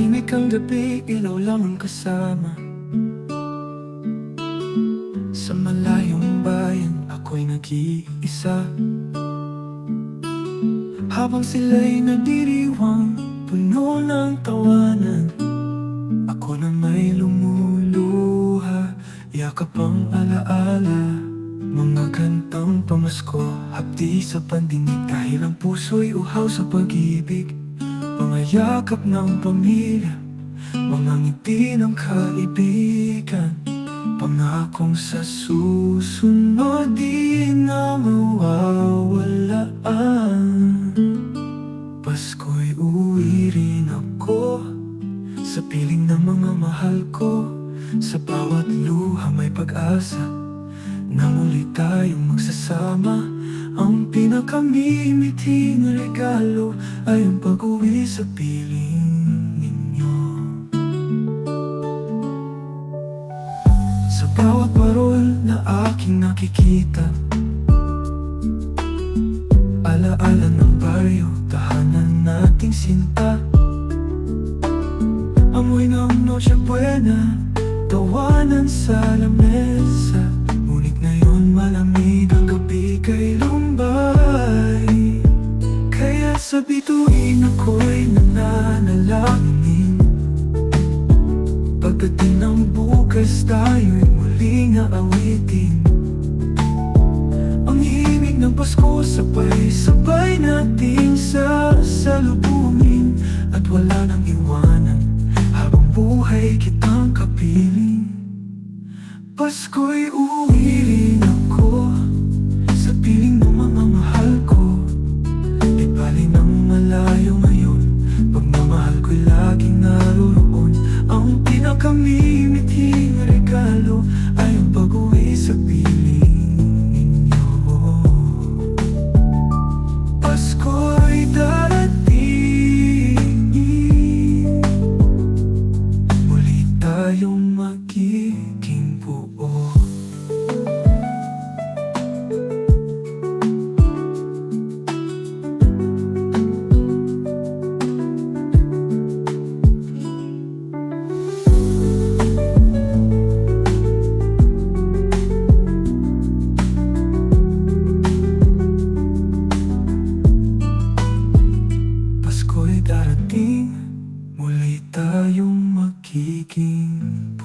Tahimik ang gabi, ilaw lang ang kasama. Sa malayong bayan, ako'y nag-iisa. Habang sila'y nagdiriwang, puno ng tawanan Ako na may lumuluha, yakap ang alaala. Mga kantang pamasko, hapdi sa pandinig Dahil ang puso'y uhaw sa pag-ibig Mga yakap ng pamilya, mga ngiti ng kaibigan. Pangakong sa susunod di na mawawalaan. Pasko'y uwi rin ako Sa piling ng mga mahal ko. Sa bawat luha may pag-asa Na muli tayong magsasama Ang pinakamimiting regalo Ay ang pag-uwi sa piling ninyo. Sa bawat parol na aking nakikita Alaala ng baryo, tahanan nating sinta. Amoy ng Noche Buena, tawanan sa lamesa. Ngunit ngayon malamig Sa bituin ako'y nananalangin. Pagdating ng bukas tayo'y muling aawitin. Ang himig ng Pasko sabay-sabay nating sasalubungin. At wala nang iwanan habang buhay kitang kapiling Pasko'y uwi rin ako. lumaki thinking